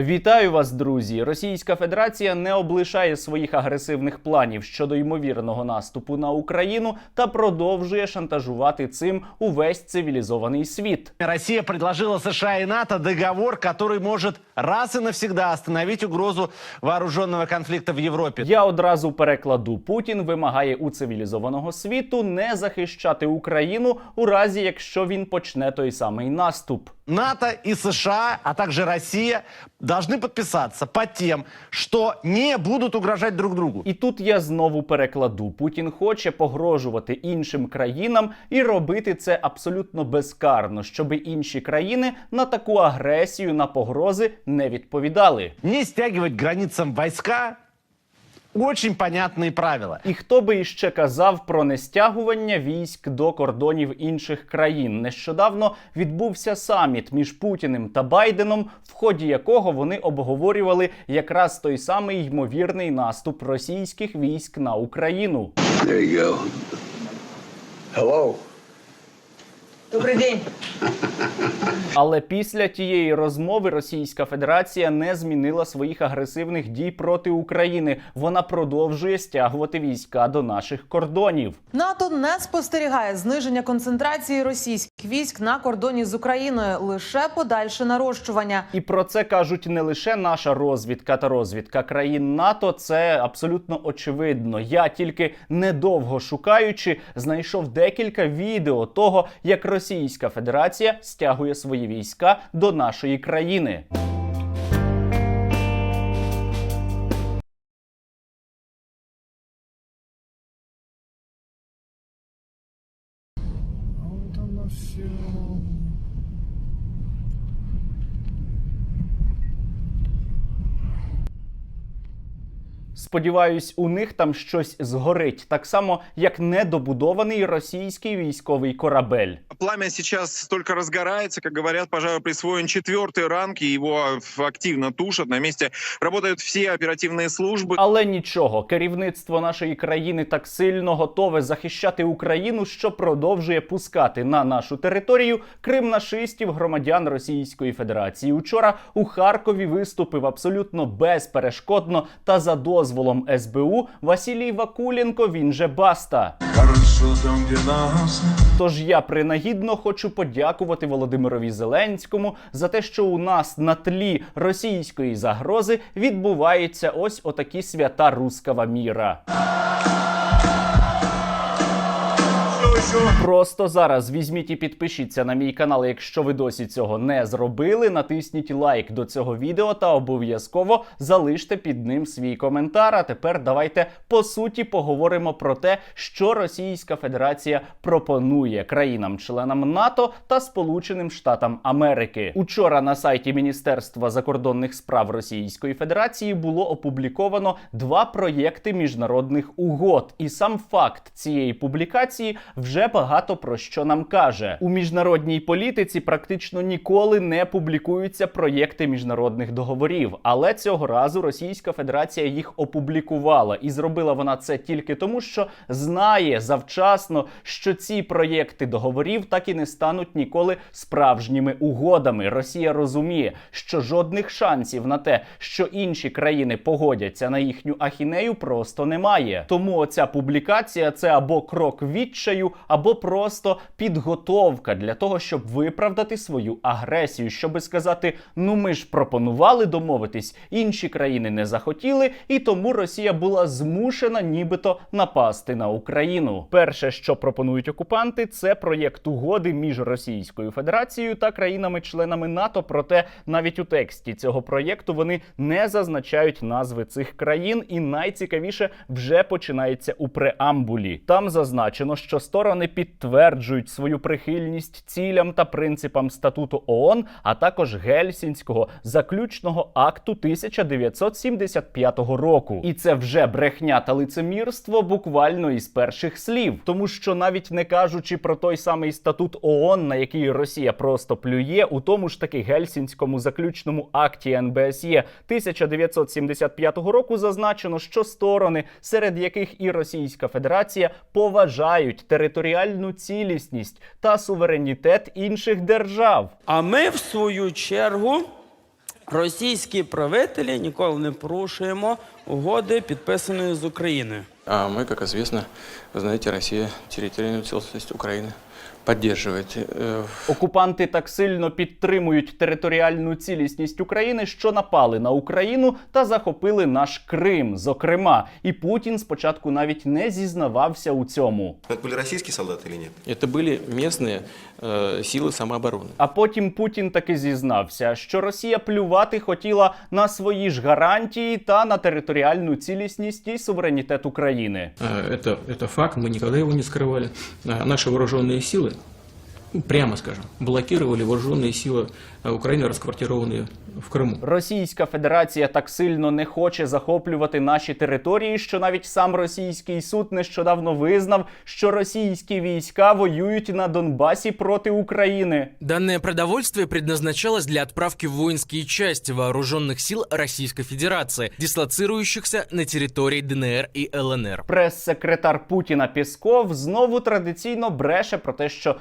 Вітаю вас, друзі! Російська Федерація не облишає своїх агресивних планів щодо ймовірного наступу на Україну та продовжує шантажувати цим увесь цивілізований світ. Росія предложила США і НАТО договор, який может раз и навсегда остановить угрозу вооруженного конфликта в Европе. Я одразу перекладу: Путін вимагає у цивілізованого світу не захищати Україну у разі, якщо він почне той самий наступ. НАТО и США, а также Россия должны подписаться под тем, что не будут угрожать друг другу. І тут я знову перекладу: Путін хоче погрожувати іншим країнам і робити це абсолютно безкарно, щоб інші країни на таку агресію, на погрози не відповідали. Не стягивать к границам войска – очень понятные правила. І хто би іще казав про нестягування військ до кордонів інших країн? Нещодавно відбувся саміт між Путіним та Байденом, в ході якого вони обговорювали якраз той самий ймовірний наступ російських військ на Україну. There you go. Hello. Добрий день. Але після тієї розмови Російська Федерація не змінила своїх агресивних дій проти України. Вона продовжує стягувати війська до наших кордонів. НАТО не спостерігає зниження концентрації російських військ на кордоні з Україною, лише подальше нарощування. І про це кажуть не лише наша розвідка та розвідка країн НАТО. Це абсолютно очевидно. Я тільки недовго шукаючи, знайшов декілька відео того, як Російська Федерація стягує свої війська до нашої країни. Сподіваюсь, у них там щось згорить, так само як недобудований російський військовий корабель. Пламя сейчас только разгорается, как говорят, пожару присвоен четвертый ранг, и его активно тушат. На месте работают все оперативные службы. Але нічого, керівництво нашої країни так сильно готове захищати Україну, що продовжує пускати на нашу територію кримнашистів громадян Російської Федерації. Учора у Харкові виступив абсолютно безперешкодно та за дозволом СБУ Василій Вакуленко. Він же баста. Там. Тож я принагідно хочу подякувати Володимирові Зеленському за те, що у нас на тлі російської загрози відбуваються ось отакі свята руского міра. Просто зараз візьміть і підпишіться на мій канал, якщо ви досі цього не зробили. Натисніть лайк до цього відео та обов'язково залиште під ним свій коментар. А тепер давайте по суті поговоримо про те, що Російська Федерація пропонує країнам-членам НАТО та Сполученим Штатам Америки. Учора на сайті Міністерства закордонних справ Російської Федерації було опубліковано два проєкти міжнародних угод, і сам факт цієї публікації вже багато про що нам каже. У міжнародній політиці практично ніколи не публікуються проєкти міжнародних договорів, але цього разу Російська Федерація їх опублікувала, і зробила вона це тільки тому, що знає завчасно, що ці проєкти договорів так і не стануть ніколи справжніми угодами. Росія розуміє, що жодних шансів на те, що інші країни погодяться на їхню ахінею, просто немає. Тому оця публікація це або крок відчаю, або просто підготовка для того, щоб виправдати свою агресію, щоби сказати: ну ми ж пропонували домовитись, інші країни не захотіли, і тому Росія була змушена нібито напасти на Україну. Перше, що пропонують окупанти, це проєкт угоди між Російською Федерацією та країнами-членами НАТО. Проте навіть у тексті цього проєкту вони не зазначають назви цих країн, і найцікавіше вже починається у преамбулі. Там зазначено, що сторони підтверджують свою прихильність цілям та принципам статуту ООН, а також Гельсінського заключного акту 1975 року. І це вже брехня та лицемірство буквально із перших слів, тому що навіть не кажучи про той самий статут ООН, на який Росія просто плює, у тому ж таки Гельсінському заключному акті НБСЄ 1975 року зазначено, що сторони, серед яких і Російська Федерація, поважають територіальну цілісність та суверенітет інших держав. А ми, в свою чергу, Російські правителі ніколи не порушуємо угоди, підписаної з Україною. А мы, как известно, вы знаете, Россия территориальную целостность Украины поддерживает. Э, Окупанти так сильно підтримують територіальну цілісність України, що напали на Україну та захопили наш Крим. Зокрема, і Путін спочатку навіть не зізнавався у цьому. Это были российские солдаты или нет? Это были местные э, силы самообороны. А потім Путін таки зізнався, що Росія плювати хотіла на свої ж гарантії та на територіальну цілісність і суверенітет України. Э, Это, это факт, мы никогда его не скрывали. А Наши вооруженные силы, ну, прямо скажем, блокировали вооруженные силы э, Украины, расквартированные в Крыму. Російська Федерація так сильно не хоче захоплювати наші території, що навіть сам російський суд нещодавно визнав, що російські війська воюють на Донбасі проти України. Данное продовольствие предназначалось для отправки в воинские части вооруженных сил Российской Федерации, дислоцирующихся на территории ДНР и ЛНР. Прес-секретар Путіна Пісков знову традиційно бреше про те, що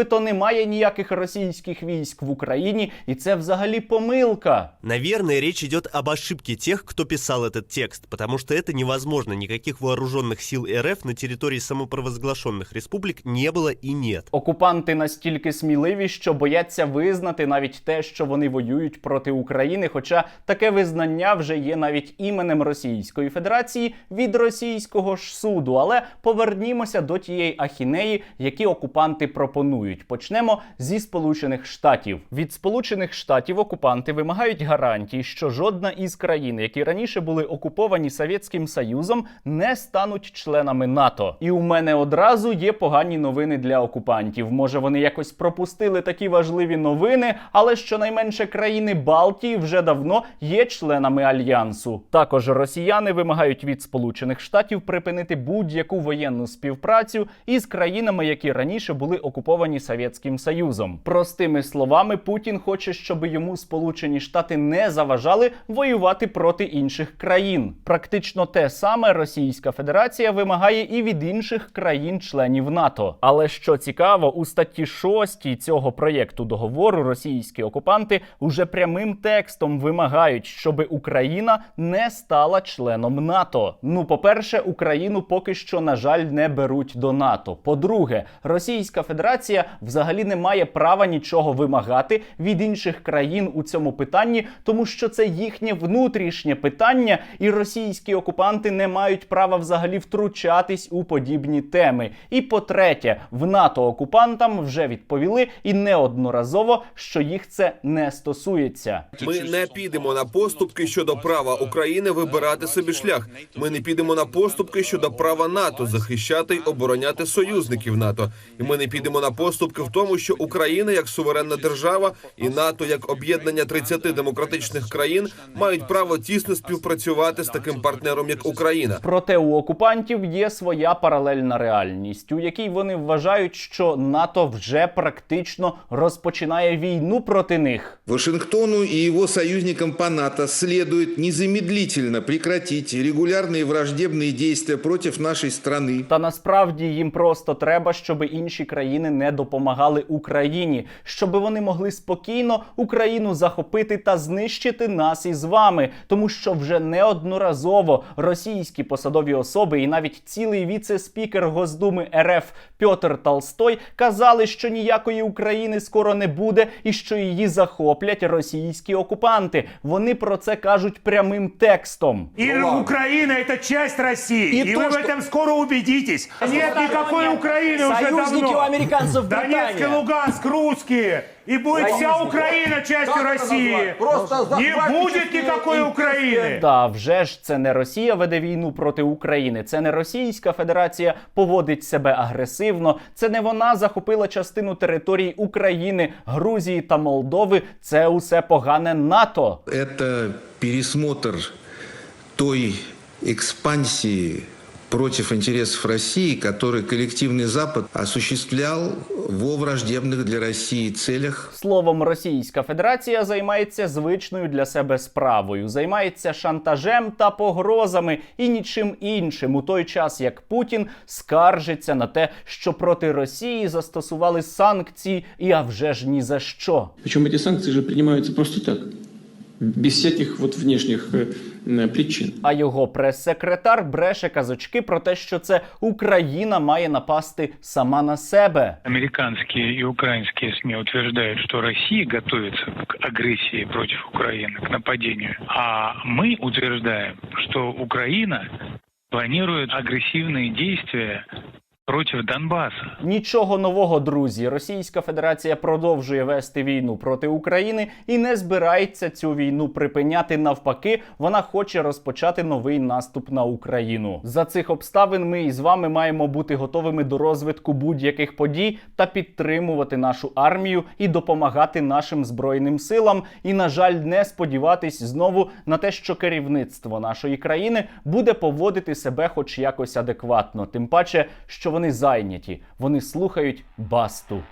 нібито немає ніяких російських військ в Україні, і це взагалі помилка. Наверное, речь идет об ошибке тех, кто писал этот текст, потому что это невозможно. Никаких вооруженных сил РФ на территории самопровозглашенных республик не было и нет. Окупанти настільки сміливі, що бояться визнати навіть те, що вони воюють проти України. Хоча таке визнання вже є навіть іменем Російської Федерації від російського ж суду. Але повернімося до тієї ахінеї, які окупанти пропонують. Почнемо зі Сполучених Штатів. Від Сполучених Штатів окупанти вимагають гарантій, що жодна із країн, які раніше були окуповані Совєтським Союзом, не стануть членами НАТО. І у мене одразу є погані новини для окупантів. Може, вони якось пропустили такі важливі новини, але щонайменше країни Балтії вже давно є членами альянсу. Також росіяни вимагають від Сполучених Штатів припинити будь-яку воєнну співпрацю із країнами, які раніше були окуповані Совєтським Союзом. Простими словами, Путін хоче, щоб йому Сполучені Штати не заважали воювати проти інших країн. Практично те саме Російська Федерація вимагає і від інших країн-членів НАТО. Але що цікаво, у статті 6 цього проєкту договору російські окупанти уже прямим текстом вимагають, щоб Україна не стала членом НАТО. Ну, по-перше, Україну поки що, на жаль, не беруть до НАТО. По-друге, Російська Федерація взагалі не має права нічого вимагати від інших країн у цьому питанні, тому що це їхнє внутрішнє питання, і російські окупанти не мають права взагалі втручатись у подібні теми. І по-третє, в НАТО окупантам вже відповіли і неодноразово, що їх це не стосується. Ми не підемо на поступки щодо права України вибирати собі шлях. Ми не підемо на поступки щодо права НАТО захищати й обороняти союзників НАТО. І ми не підемо на поступки в тому, що Україна як суверенна держава і НАТО як об'єднання 30 демократичних країн мають право тісно співпрацювати з таким партнером, як Україна. Проте у окупантів є своя паралельна реальність, у якій вони вважають, що НАТО вже практично розпочинає війну проти них. Вашингтону и его союзникам по НАТО следует незамедлительно прекратить регулярные враждебные действия против нашей страны. Та насправді їм просто треба, щоб інші країни не допомагали Україні, щоб вони могли спокійно Україну захопити та знищити нас із вами, тому що вже неодноразово російські посадові особи і навіть цілий віце-спікер Госдуми РФ Пьотр Толстой казали, що ніякої України скоро не буде і що її захоплять російські окупанти. Вони про це кажуть прямим текстом. И Украина это часть России. И И, то, вы в что- этом скоро убедитесь. Нет никакой Украины уже Союзники давно. у американцев в Донецк и Британии. Луганск русские. И будет вся Украина частью России. Не будет никакой Украины. Та вже ж це не Росія веде війну проти України, це не Російська Федерація поводить себе агресивно. Це не вона захопила частину територій України, Грузії та Молдови. Це усе погане НАТО. Это пересмотр той экспансии против интересов России, который коллективный Запад осуществлял во враждебных для России целях. Словом, Російська Федерація займається звичною для себе справою, займається шантажем та погрозами і нічим іншим, у той час як Путін скаржиться на те, що проти Росії застосували санкції, і а вже ж ні за що. Причем эти санкции же принимаются просто так. без всяких вот внешних э, м, причин. А його прес-секретар бреше казочки про те, що це Україна має напасти сама на себе. Американские и украинские СМИ утверждают, что Россия готовится к агрессии против Украины, к нападению. А мы утверждаем, что Украина планирует агрессивные действия против Донбасса. Нічого нового, друзі. Російська Федерація продовжує вести війну проти України і не збирається цю війну припиняти. Навпаки, вона хоче розпочати новий наступ на Україну. За цих обставин ми із вами маємо бути готовими до розвитку будь-яких подій та підтримувати нашу армію і допомагати нашим збройним силам. І, на жаль, не сподіватись знову на те, що керівництво нашої країни буде поводити себе, хоч якось адекватно. Тим паче, вони зайняті, вони слухають басту.